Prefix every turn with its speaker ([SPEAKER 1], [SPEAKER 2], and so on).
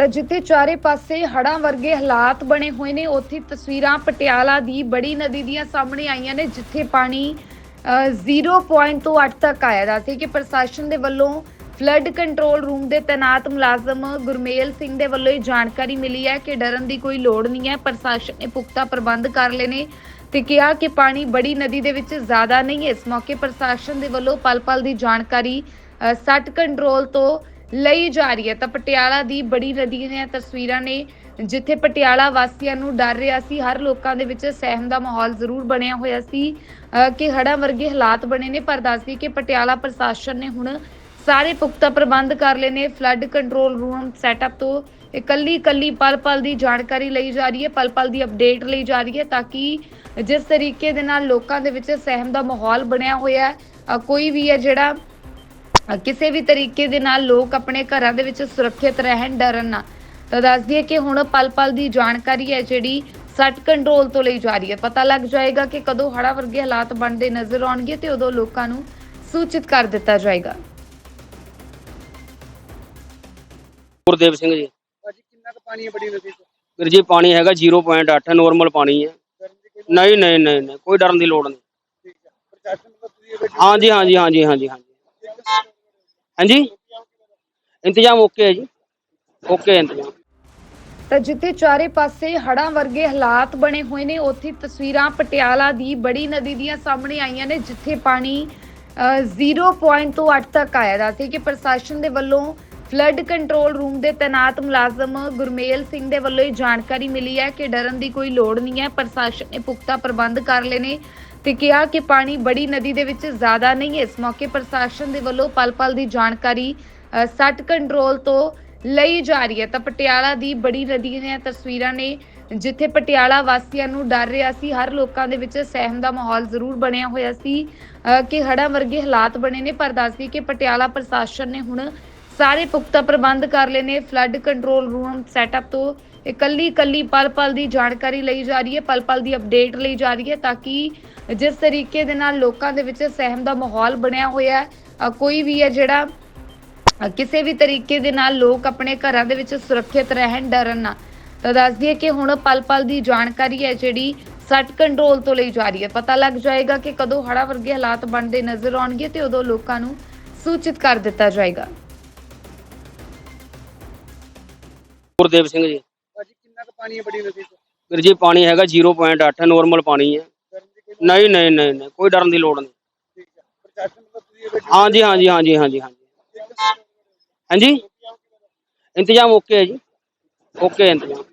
[SPEAKER 1] ਤਾਂ ਜਿੱਥੇ ਚਾਰੇ ਪਾਸੇ ਹੜ੍ਹਾਂ ਵਰਗੇ ਹਾਲਾਤ ਬਣੇ ਹੋਏ ਨੇ, ਉੱਥੇ ਤਸਵੀਰਾਂ ਪਟਿਆਲਾ ਦੀ ਬੜੀ ਨਦੀ ਦੀਆਂ ਸਾਹਮਣੇ ਆਈਆਂ ਨੇ, ਜਿੱਥੇ ਪਾਣੀ ਜ਼ੀਰੋ ਪੁਆਇੰਟ ਤੋਂ 8 ਤੱਕ ਆਇਆ ਦਾ ਸੀ ਕਿ ਪ੍ਰਸ਼ਾਸਨ ਦੇ ਵੱਲੋਂ ਫਲੱਡ ਕੰਟਰੋਲ ਰੂਮ ਦੇ ਤੈਨਾਤ ਮੁਲਾਜ਼ਮ ਗੁਰਮੇਲ ਸਿੰਘ ਦੇ ਵੱਲੋਂ ਇਹ ਜਾਣਕਾਰੀ ਮਿਲੀ ਹੈ ਕਿ ਡਰਨ ਦੀ ਕੋਈ ਲੋੜ ਨਹੀਂ ਹੈ। ਪ੍ਰਸ਼ਾਸਨ ਨੇ ਪੁਖਤਾ ਪ੍ਰਬੰਧ ਕਰ ਲਏ ਨੇ ਤੇ ਕਿਹਾ ਕਿ ਪਾਣੀ ਬੜੀ ਨਦੀ ਦੇ ਵਿੱਚ ਜ਼ਿਆਦਾ ਨਹੀਂ ਹੈ। ਇਸ ਮੌਕੇ ਪ੍ਰਸ਼ਾਸਨ ਦੇ ਵੱਲੋਂ ਪਲ-ਪਲ ਦੀ ਜਾਣਕਾਰੀ ਸੱਟ ਕੰਟਰੋਲ ਤੋਂ ਲਈ ਜਾ ਰਹੀ ਹੈ। ਤਾਂ ਪਟਿਆਲਾ ਦੀ ਬੜੀ ਨਦੀ ਦੀਆਂ ਤਸਵੀਰਾਂ ਨੇ, ਜਿੱਥੇ ਪਟਿਆਲਾ ਵਾਸੀਆਂ ਨੂੰ ਡਰ ਰਿਹਾ ਸੀ। ਹਰ ਲੋਕਾਂ ਦੇ ਵਿੱਚ ਸਹਿਮ ਦਾ ਮਾਹੌਲ ਜ਼ਰੂਰ ਬਣਿਆ ਹੋਇਆ ਸੀ। ਕਿ ਹੜ੍ਹਾਂ ਵਰਗੇ ਹਾਲਾਤ ਬਣੇ ਨੇ, ਪਰ ਦੱਸਦੀ ਕਿ ਪਟਿਆਲਾ ਪ੍ਰਸ਼ਾਸਨ ਨੇ ਹੁਣ ਸਾਰੇ ਪੁਖਤਾ ਪ੍ਰਬੰਧ ਕਰ ਲਏ ਨੇ। ਫਲੱਡ ਕੰਟਰੋਲ ਰੂਮ ਸੈਟਅਪ ਤੋਂ ਇਕੱਲੀ ਇਕੱਲੀ ਪਲ ਪਲ ਦੀ ਜਾਣਕਾਰੀ ਲਈ ਜਾ ਰਹੀ ਹੈ, ਪਲ ਪਲ ਦੀ ਅਪਡੇਟ ਲਈ ਜਾ ਰਹੀ ਹੈ, ਤਾਂ ਕਿ ਜਿਸ ਤਰੀਕੇ ਦੇ ਨਾਲ ਲੋਕਾਂ ਦੇ ਵਿੱਚ ਸਹਿਮ ਦਾ ਮਾਹੌਲ ਬਣਿਆ ਹੋਇਆ ਹੈ ਕੋਈ ਵੀ ਹੈ ਜਿਹੜਾ ਕਿਸੇ ਵੀ ਤਰੀਕੇ ਦੇ ਨਾਲ ਲੋਕ ਆਪਣੇ ਘਰਾਂ ਦੇ ਵਿੱਚ ਸੁਰੱਖਿਅਤ ਰਹਿਣ ਡਰਨ ਨਾ। ਤਾਂ ਦੱਸ ਦਈਏ ਕਿ ਹੁਣ ਪਲ-ਪਲ ਦੀ ਜਾਣਕਾਰੀ ਹੈ ਜਿਹੜੀ ਸੱਟ ਕੰਟਰੋਲ ਤੋਂ ਲਈ ਜਾ ਰਹੀ ਹੈ। ਪਤਾ ਲੱਗ ਜਾਏਗਾ ਕਿ ਕਦੋਂ ਹੜਾ ਵਰਗੇ ਹਾਲਾਤ ਬਣਦੇ ਨਜ਼ਰ ਆਉਣਗੇ ਤੇ ਉਦੋਂ ਲੋਕਾਂ ਨੂੰ ਸੂਚਿਤ ਕਰ ਦਿੱਤਾ ਜਾਏਗਾ।
[SPEAKER 2] ਗੁਰਦੇਵ ਸਿੰਘ ਜੀ।
[SPEAKER 3] ਭਾਜੀ ਕਿੰਨਾ ਕੁ ਪਾਣੀ ਹੈ ਬੜੀ ਨਦੀ 'ਚ
[SPEAKER 2] ਵੀਰ ਜੀ ਪਾਣੀ ਹੈਗਾ 0.8 ਨੋਰਮਲ ਪਾਣੀ ਹੈ।
[SPEAKER 3] ਗਰਮ ਦੀ ਕੋਈ
[SPEAKER 2] ਨਹੀਂ ਨਹੀਂ ਨਹੀਂ ਨਹੀਂ ਕੋਈ ਡਰਨ ਦੀ ਲੋੜ ਨਹੀਂ।
[SPEAKER 3] ਠੀਕ ਹੈ। ਪ੍ਰਸ਼ਾਸਨ ਮਤਲਬ ਤੁਸੀਂ ਇਹ
[SPEAKER 2] ਹਾਂਜੀ ਹਾਂਜੀ ਹਾਂਜੀ ਹਾਂਜੀ ਹਾਂਜੀ। ਹਾਂਜੀ? ਇੰਤਜ਼ਾਮ ਓਕੇ ਹੈ ਜੀ। ਓਕੇ ਇੰਤਜ਼ਾਮ।
[SPEAKER 1] ਤਾਂ ਜਿੱਥੇ ਚਾਰੇ ਪਾਸੇ ਹੜ੍ਹਾਂ ਵਰਗੇ ਹਾਲਾਤ ਬਣੇ ਹੋਏ ਨੇ, ਉੱਥੇ ਤਸਵੀਰਾਂ ਪਟਿਆਲਾ ਦੀ ਬੜੀ ਨਦੀ ਦੀਆਂ ਸਾਹਮਣੇ ਆਈਆਂ ਨੇ, ਜਿੱਥੇ ਪਾਣੀ ਜ਼ੀਰੋ ਪੁਆਇੰਟ ਤੋਂ 8 ਤੱਕ ਆਇਆ ਦਾ ਕਿ ਪ੍ਰਸ਼ਾਸਨ ਦੇ ਵੱਲੋਂ ਫਲੱਡ ਕੰਟਰੋਲ ਰੂਮ ਦੇ ਤੈਨਾਤ ਮੁਲਾਜ਼ਮ ਗੁਰਮੇਲ ਸਿੰਘ ਦੇ ਵੱਲੋਂ ਇਹ ਜਾਣਕਾਰੀ ਮਿਲੀ ਹੈ ਕਿ ਡਰਨ ਦੀ ਕੋਈ ਲੋੜ ਨਹੀਂ ਹੈ। ਪ੍ਰਸ਼ਾਸਨ ਨੇ ਪੁਖਤਾ ਪ੍ਰਬੰਧ ਕਰ ਲਏ ਨੇ। ਤੇ ਕਿਹਾ ਕਿ ਪਾਣੀ ਬੜੀ ਨਦੀ ਦੇ ਵਿੱਚ ਜ਼ਿਆਦਾ ਨਹੀਂ ਹੈ। ਇਸ ਮੌਕੇ ਪ੍ਰਸ਼ਾਸਨ ਦੇ ਵੱਲੋਂ ਪਲ-ਪਲ ਦੀ ਜਾਣਕਾਰੀ ਸੱਟ ਕੰਟਰੋਲ ਤੋਂ ਲਈ ਜਾ ਰਹੀ ਹੈ। ਤਾਂ ਪਟਿਆਲਾ ਦੀ ਬੜੀ ਨਦੀ ਦੀਆਂ ਤਸਵੀਰਾਂ ਨੇ ਜਿੱਥੇ ਪਟਿਆਲਾ ਵਾਸੀਆਂ ਨੂੰ ਡਰ ਰਿਹਾ ਸੀ ਹਰ ਲੋਕਾਂ ਦੇ ਵਿੱਚ ਸਹਿਮ ਦਾ ਮਾਹੌਲ ਜ਼ਰੂਰ ਬਣਿਆ ਹੋਇਆ ਸੀ ਅ, ਕਿ ਹੜ੍ਹਾਂ ਵਰਗੇ ਹਾਲਾਤ ਬਣੇ ਨੇ। ਪਰ ਦੱਸਦੀ ਕਿ ਪਟਿਆਲਾ ਪ੍ਰਸ਼ਾਸਨ ਨੇ ਹੁਣ ਸਾਰੇ ਪੁਖਤਾ ਪ੍ਰਬੰਧ ਕਰ ਲਏ ਨੇ। ਫਲੱਡ ਕੰਟਰੋਲ ਰੂਮ ਸੈਟਅਪ ਤੋਂ ਇਕੱਲੀ ਇਕੱਲੀ ਪਲ-ਪਲ ਦੀ ਜਾਣਕਾਰੀ ਲਈ ਜਾ ਰਹੀ ਹੈ ਪਲ-ਪਲ ਦੀ ਅਪਡੇਟ ਲਈ ਜਾ ਰਹੀ ਹੈ ਤਾਂ ਕਿ ਜਿਸ ਤਰੀਕੇ ਦੇ ਨਾਲ ਲੋਕਾਂ ਦੇ ਵਿੱਚ ਸਹਿਮ ਦਾ ਮਾਹੌਲ ਬਣਿਆ ਹੋਇਆ ਹੈ ਕੋਈ ਵੀ ਹੈ ਜਿਹੜਾ ਕਿਸੇ ਵੀ ਤਰੀਕੇ ਦੇ ਨਾਲ ਲੋਕ ਆਪਣੇ ਘਰਾਂ ਦੇ ਵਿੱਚ ਸੁਰੱਖਿਅਤ ਰਹਿਣ ਡਰਨ ਨਾ। ਤਾਂ ਦੱਸ ਦਈਏ ਕਿ ਹੁਣ ਪਲ-ਪਲ ਦੀ ਜਾਣਕਾਰੀ ਹੈ ਜਿਹੜੀ ਸੱਟ ਕੰਟਰੋਲ ਤੋਂ ਲਈ ਜਾ ਰਹੀ ਹੈ। ਪਤਾ ਲੱਗ ਜਾਏਗਾ ਕਿ ਕਦੋਂ ਹੜਾ ਵਰਗੇ ਹਾਲਾਤ ਬਣਦੇ ਨਜ਼ਰ ਆਉਣਗੇ ਤੇ ਉਦੋਂ ਲੋਕਾਂ ਨੂੰ ਸੂਚਿਤ ਕਰ ਦਿੱਤਾ ਜਾਏਗਾ।
[SPEAKER 2] ਗੁਰਦੇਵ ਸਿੰਘ ਜੀ।
[SPEAKER 3] ਭਾਜੀ ਕਿੰਨਾ ਕੁ ਪਾਣੀ ਹੈ ਬੜੀ ਨਦੀ 'ਚ
[SPEAKER 2] ਵੀਰ ਜੀ ਪਾਣੀ ਹੈਗਾ 0.8 ਨੋਰਮਲ ਪਾਣੀ ਹੈ।
[SPEAKER 3] ਗਰਮ ਦੀ ਕੋਈ
[SPEAKER 2] ਨਹੀਂ ਨਹੀਂ ਨਹੀਂ ਨਹੀਂ ਕੋਈ ਡਰਨ ਦੀ ਲੋੜ ਨਹੀਂ।
[SPEAKER 3] ਠੀਕ ਹੈ ਪ੍ਰਸ਼ਾਸਨ ਮਤਲਬ ਤੁਸੀਂ ਇਹ
[SPEAKER 2] ਹਾਂਜੀ ਹਾਂਜੀ ਹਾਂਜੀ ਹਾਂਜੀ ਹਾਂਜੀ। ਹਾਂਜੀ? ਇੰਤਜ਼ਾਮ ਓਕੇ ਹੈ ਜੀ। ਓਕੇ ਇੰਤਜ਼ਾਮ।